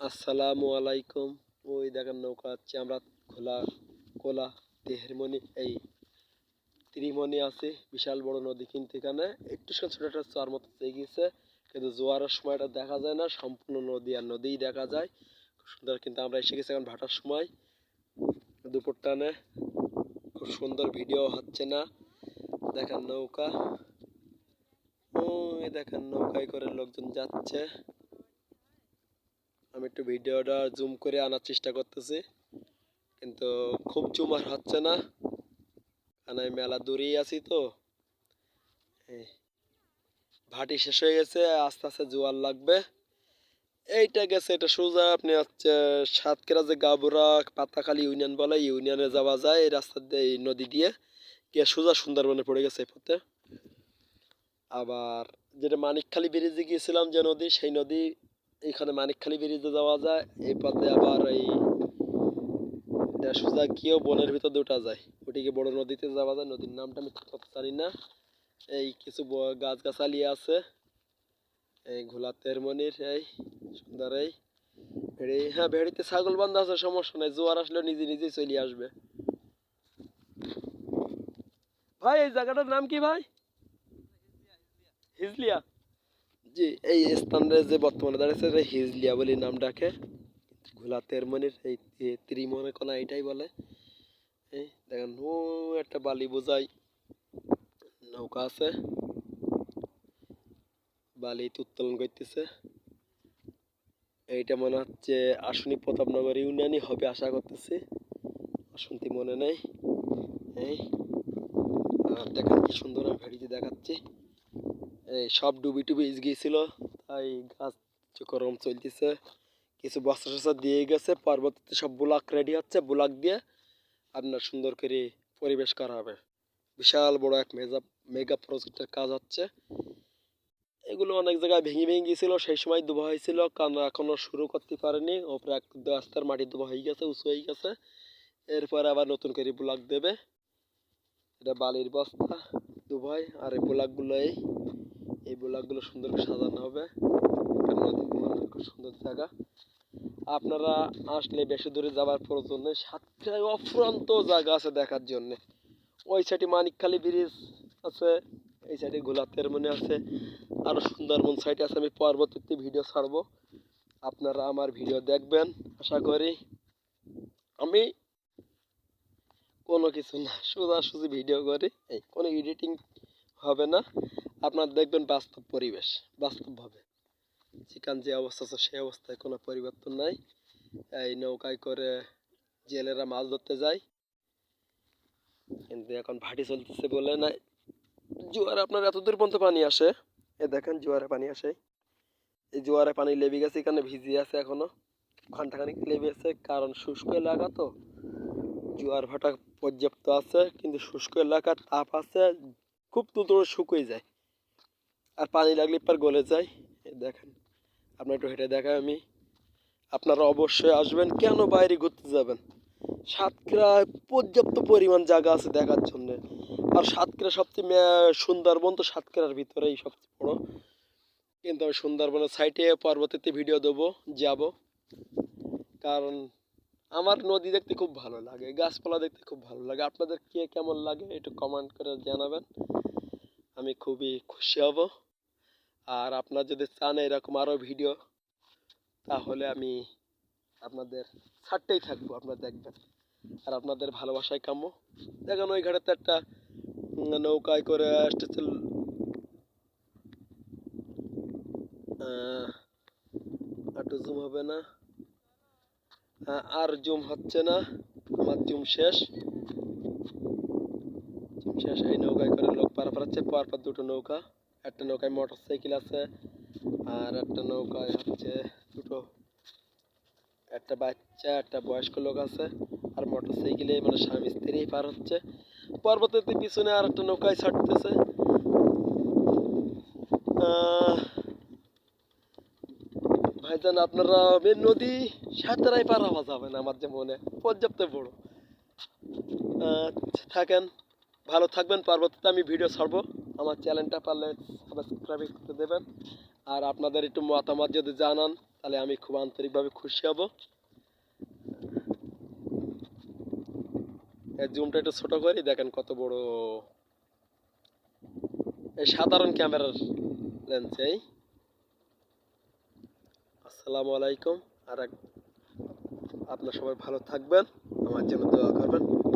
আসসালামু আলাইকুম। ওই দেখেন নৌকা আছে আমরা খোলা, কোলা, তেহরমনি, এই ত্রিমণি আছে, বিশাল বড় নদী কিন্তু এখানে। একটু ছোট একটা চর মতো চেয়ে গেছে কিন্তু জোয়ারের সময়টা দেখা যায় না, সম্পূর্ণ নদী আর নদীই দেখা যায়। খুব সুন্দর কিন্তু আমরা এসে গেছি এখন ভাটার সময়। দুপুর টানে খুব সুন্দর ভিডিও হচ্ছে না। দেখেন নৌকা। ওই দেখেন নৌকায় করে লোকজন যাচ্ছে। একটু ভিডিওটা জুম করে আনার চেষ্টা করতেছি। কিন্তু খুব জুম আর হচ্ছে না। কারণ আমি মেলা দূরেই আছি তো। ভাটি শেষ হয়ে গেছে, আস্তে আস্তে জোয়ার লাগবে। এইটা গেছে, এটা সোজা, আপনি হচ্ছে সাতক্ষীরা যে গাবুরা, পাতাখালী ইউনিয়ন বলে, ইউনিয়নে যাওয়া যায়, এই রাস্তা দিয়ে, এই নদী দিয়ে। গিয়ে সোজা সুন্দরবনে পড়ে গেছে পথে। আবার যেটা মানিকখালী ব্রিজে গিয়েছিলাম যে নদী, সেই নদী এইখানে মানিকখালী ব্রিজে যাওয়া যায়, এই পথে আবার এই সোজা গিয়েও বনের ভিতর দুটা যায়। ওটিকে বড় নদীতে যাওয়া যায়, নদীর নামটা আমি জানি না। এই কিছু গাছগাছালি আছে, এই ঘোলা তেরমনির, এই সুন্দর এই ভেড়ি। হ্যাঁ ভেড়িতে ছাগল বান্ধা আছে, সমস্যা নাই, জোয়ার আসলে নিজে নিজেই চলে আসবে। ভাই, এই জায়গাটার নাম কি ভাই? হিজলিয়া। জি এই স্থানে যে বর্তমানে দাঁড়িয়েছে, এটা হিজলিয়া বলে নাম ডাকে। ঘোলা তেরমনির এই ত্রিমনে কোনা এটাই বলে। এই দেখেন, ও একটা বালি বোঝাই নৌকা আছে। বালি উত্তোলন করতেছে। এইটা মনে হচ্ছে আশুনি প্রতাপনগর ইউনিয়নই হবে আশা করতেছি। শুনতে মনে নেই। এই, আর দেখেন কি সুন্দর ভেড়িতে দেখাচ্ছি। সব ডুবি টুবি গিয়েছিল, তাই গাছ গরম চলতেছে। কিছু বস্তা টস্তা দিয়ে গেছে, পরবর্তীতে সব ব্লক রেডি হচ্ছে, ব্লক দিয়ে আপনার সুন্দর করে পরিবেশ করা হবে। বিশাল বড় এক মেগা মেগা প্রজেক্টের কাজ হচ্ছে। এগুলো অনেক জায়গায় ভেঙে ভেঙে গিয়েছিল, সেই সময় দুবা হয়েছিল, কারণ এখনও শুরু করতে পারেনি। ওপরে এক রাস্তার মাটি দুবা হয়ে গেছে, উঁচু হয়ে গেছে। এরপরে আবার নতুন করে ব্লক দেবে। এটা বালির বস্তা, দুবাই, আর এই ব্লকগুলো এই এই ব্লকগুলো সুন্দর করে সাজানো হবে। খুব সুন্দর জায়গা। আপনারা আসলে বেশি দূরে যাবার প্রয়োজন নেই। সাতটায় অফুরন্ত জায়গা আছে দেখার জন্য। ওই সাইডে মানিকখালী ব্রিজ আছে, এই সাইডে গোলাতের মনে আছে। আরও সুন্দরবন সাইডে আছে, আমি পরবর্তীতে ভিডিও ছাড়বো। আপনারা আমার ভিডিও দেখবেন, আশা করি। আমি কোনো কিছু না, সোজাসুজি ভিডিও করি। এই, কোনো এডিটিং হবে না। আপনার দেখবেন বাস্তব পরিবেশ বাস্তবভাবে যেখান যে অবস্থা আছে, সেই অবস্থায় কোনো পরিবর্তন নাই। এই নৌকায় করে জেলেরা মাছ ধরতে যায়। কিন্তু এখন ভাটি চলতেছে বলে না জোয়ার আপনার এত দূর পর্যন্ত পানি আসে? এ দেখেন জোয়ারে পানি আসে। এই জোয়ারে পানি লেবে গেছে, এখানে ভিজে আছে এখনও। ঘন্টাখানিক লেবে আছে, কারণ শুষ্ক এলাকা তো। জোয়ার ভাটা পর্যাপ্ত আছে, কিন্তু শুষ্ক এলাকার তাপ আছে, খুব দ্রুত শুকিয়ে যায়। আর পানি লাগলে পর গলে যায়। দেখেন আপনার একটু হেঁটে দেখায় আমি। আপনারা অবশ্যই আসবেন। কেন বাইরে ঘুরতে যাবেন? সাতক্ষীরায় পর্যাপ্ত পরিমাণ জায়গা আছে দেখার জন্য। আর সাতক্ষীরা সবচেয়ে সুন্দরবন তো সাতক্ষীরার ভিতরেই সবচেয়ে বড়। কিন্তু আমি সুন্দরবনের সাইটে পরবর্তীতে ভিডিও দেবো, যাব। কারণ আমার নদী দেখতে খুব ভালো লাগে, গাছপালা দেখতে খুব ভালো লাগে। আপনাদের কে কেমন লাগে একটু কমেন্ট করে জানাবেন। আমি খুবই খুশি হব। আর আপনার যদি চান এরকম আরও ভিডিও তাহলে আমি আপনাদের ছাড়তেই থাকব আপনারা দেখবেন। আর আপনাদের ভালোবাসায় কাম্য। দেখেন ওই ঘাটেতে একটা নৌকায় করে আসতেছে আহ, একটু জুম হবে না। আহ, আর জুম হচ্ছে না। আমার জুম শেষ। জুম শেষ এই নৌকায় করে লোক পারাপার হচ্ছে পর পর দুটো নৌকা। একটা নৌকায় মোটর সাইকেল আছে আর একটা নৌকায় হচ্ছে দুটো, একটা বাচ্চা, একটা বয়স্ক লোক আছে আর মোটর সাইকেলে মানে স্বামী স্ত্রী পার হচ্ছে। পরবর্তীতে পিছনে আর একটা নৌকায় ছাড়তেছে। ভাইজান, আপনারা নদী সাঁতারাই পার হওয়া যাবে না আমার যে মনে, পর্যাপ্ত বড়। থাকেন, ভালো থাকবেন পরবর্তীতে আমি ভিডিও ছাড়বো। আমার চ্যানেলটা পারলে সাবস্ক্রাইব করতে দেবেন। আর আপনাদের একটু মতামত যদি জানান, তাহলে আমি খুব আন্তরিকভাবে খুশি হব। জুমটা একটু ছোট করি, দেখেন কত বড়। এই সাধারণ ক্যামেরার লেন্স এই। আসসালামু আলাইকুম। আর আপনার সবাই ভালো থাকবেন। আমার জন্য দোয়া করবেন।